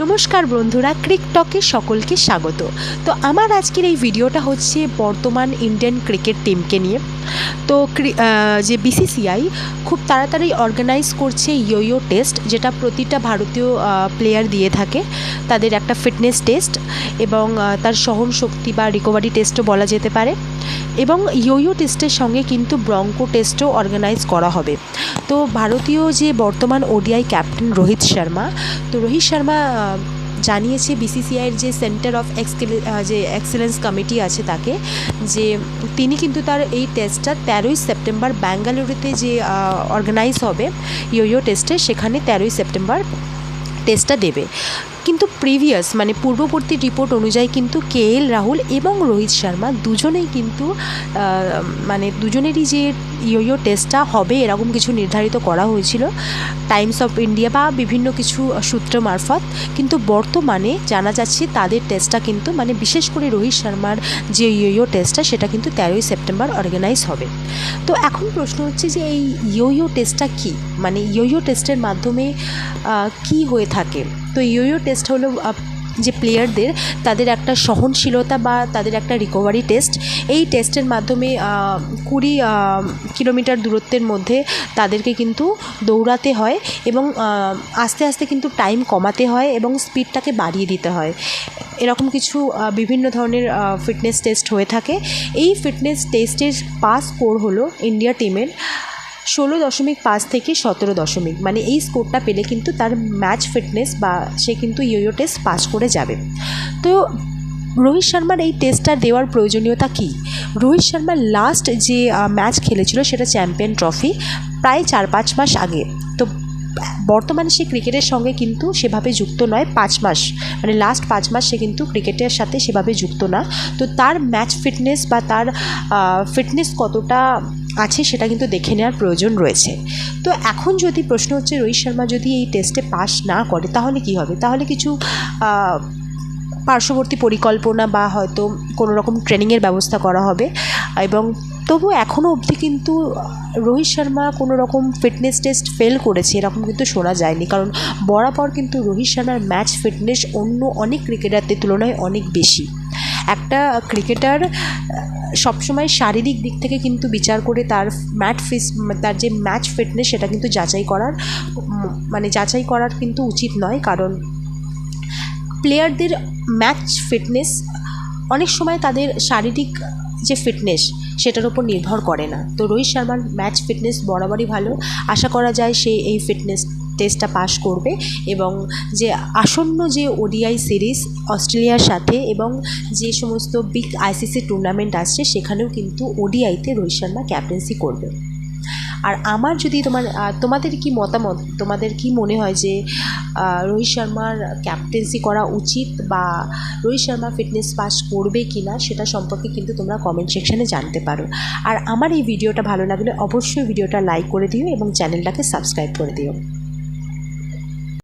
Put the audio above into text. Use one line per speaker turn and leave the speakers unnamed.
নমস্কার বন্ধুরা ক্রিকটকে সকলকে স্বাগত। তো আমার আজকের এই ভিডিওটা হচ্ছে বর্তমান ইন্ডিয়ান ক্রিকেট টিমকে নিয়ে। তো যে বিসিসিআই খুব তাড়াতাড়ি অর্গানাইজ করছে ইয়ো টেস্ট, যেটা প্রতিটা ভারতীয় প্লেয়ার দিয়ে থাকে। তাদের একটা ফিটনেস টেস্ট এবং তার সহন শক্তি বা রিকভারি টেস্টও বলা যেতে পারে। এবং ইয়োইও টেস্টের সঙ্গে কিন্তু ব্রঙ্কো টেস্টও অর্গানাইজ করা হবে। তো ভারতীয় যে বর্তমান ওডিআই ক্যাপ্টেন রোহিত শর্মা, তো রোহিত শর্মা জানিয়েছে বিসিসিআইয়ের যে সেন্টার অফ যে এক্সেলেন্স কমিটি আছে তাকে, যে তিনি কিন্তু তার এই টেস্টটা তেরোই সেপ্টেম্বর ব্যাঙ্গালুরুতে যে অর্গানাইজ হবে ইয়োইও টেস্টে সেখানে তেরোই সেপ্টেম্বর টেস্টটা দেবে। কিন্তু প্রিভিয়াস মানে পূর্ববর্তী রিপোর্ট অনুযায়ী কিন্তু কে এল রাহুল এবং রোহিত শর্মা দুজনেই কিন্তু মানে দুজনেরই যে ইয়ো টেস্টটা হবে এরকম কিছু নির্ধারিত করা হয়েছিল। টাইমস অফ ইন্ডিয়া বা বিভিন্ন কিছু সূত্র মারফত। কিন্তু বর্তমানে জানা যাচ্ছে তাদের টেস্টটা কিন্তু মানে বিশেষ করে রোহিত শর্মার যে ইয়ো টেস্টটা, সেটা কিন্তু তেরোই সেপ্টেম্বর অর্গানাইজ হবে। তো এখন প্রশ্ন হচ্ছে যে এই ইয়ো টেস্টটা কী? মানে ইয়ো টেস্টের মাধ্যমে কি হয়ে থাকে? তো ইয়ো টেস্ট হলো যে প্লেয়ারদের তাদের একটা সহনশীলতা বা তাদের একটা রিকভারি টেস্ট এই টেস্টের মাধ্যমে কুড়ি কিলোমিটার দূরত্বের মধ্যে তাদেরকে কিন্তু দৌড়াতে হয় এবং আস্তে আস্তে কিন্তু টাইম কমাতে হয় এবং স্পিডটাকে বাড়িয়ে দিতে হয়। এরকম কিছু বিভিন্ন ধরনের ফিটনেস টেস্ট হয়ে থাকে। এই ফিটনেস টেস্টের পাস স্কোর হলো ইন্ডিয়া টিমের ষোলো দশমিক পাঁচ থেকে সতেরো দশমিক। মানে এই স্কোরটা পেলে কিন্তু তার ম্যাচ ফিটনেস বা সে কিন্তু ইয়ো টেস্ট পাস করে যাবে। তো রোহিত শর্মার এই টেস্টটা দেওয়ার প্রয়োজনীয়তা কি? রোহিত শর্মার লাস্ট যে ম্যাচ খেলেছিল সেটা চ্যাম্পিয়ন ট্রফি প্রায় চার পাঁচ মাস আগে। তো বর্তমানে সে ক্রিকেটের সঙ্গে কিন্তু সেভাবে যুক্ত নয়, পাঁচ মাস। মানে লাস্ট পাঁচ মাস সে কিন্তু ক্রিকেটের সাথে সেভাবে যুক্ত না। তো তার ম্যাচ ফিটনেস বা তার ফিটনেস কতটা আছে সেটা কিন্তু দেখে নেওয়ার প্রয়োজন রয়েছে। তো এখন যদি প্রশ্ন হচ্ছে, রোহিত শর্মা যদি এই টেস্টে পাস না করে, তাহলে কি হবে? তাহলে কিছু পার্শ্ববর্তী পরিকল্পনা বা হয়তো কোনো রকম ট্রেনিংয়ের ব্যবস্থা করা হবে। এবং তবু এখনও অবধি কিন্তু, রোহিত শর্মা কোনো রকম ফিটনেস টেস্ট ফেল করেছে, এরকম কিন্তু শোনা যায়নি। কারণ বরাবর কিন্তু রোহিত শর্মার ম্যাচ ফিটনেস অন্য অনেক ক্রিকেটারদের তুলনায় অনেক বেশি। একটা ক্রিকেটার সবসময় শারীরিক দিক থেকে কিন্তু বিচার করে তার ম্যাট ফিস তার যে ম্যাচ ফিটনেস সেটা কিন্তু যাচাই করার মানে যাচাই করার কিন্তু উচিত নয়। কারণ প্লেয়ারদের ম্যাচ ফিটনেস অনেক সময় তাদের শারীরিক যে ফিটনেস সেটার উপর নির্ভর করে না। তো রোহিত শর্মার ম্যাচ ফিটনেস বরাবরই ভালো। আশা করা যায় সে এই ফিটনেস টেস্টটা পাশ করবে এবং যে আসন্ন যে ওডিআই সিরিজ অস্ট্রেলিয়ার সাথে এবং যে সমস্ত বিগ আইসিসি টুর্নামেন্ট আসছে, সেখানেও কিন্তু ওডিআইতে রোহিত শর্মা ক্যাপ্টেন্সি করবে। আর আমার যদি তোমার তোমাদের কি মতামত? তোমাদের কি মনে হয় যে রোহিত শর্মার ক্যাপ্টেন্সি করা উচিত বা রোহিত শর্মা ফিটনেস পাস করবে কি না সেটা সম্পর্কে কিন্তু তোমরা কমেন্ট সেকশানে জানতে পারো। আর আমার এই ভিডিওটা ভালো লাগলে অবশ্যই ভিডিওটা লাইক করে দিও এবং চ্যানেলটাকে সাবস্ক্রাইব করে দিও।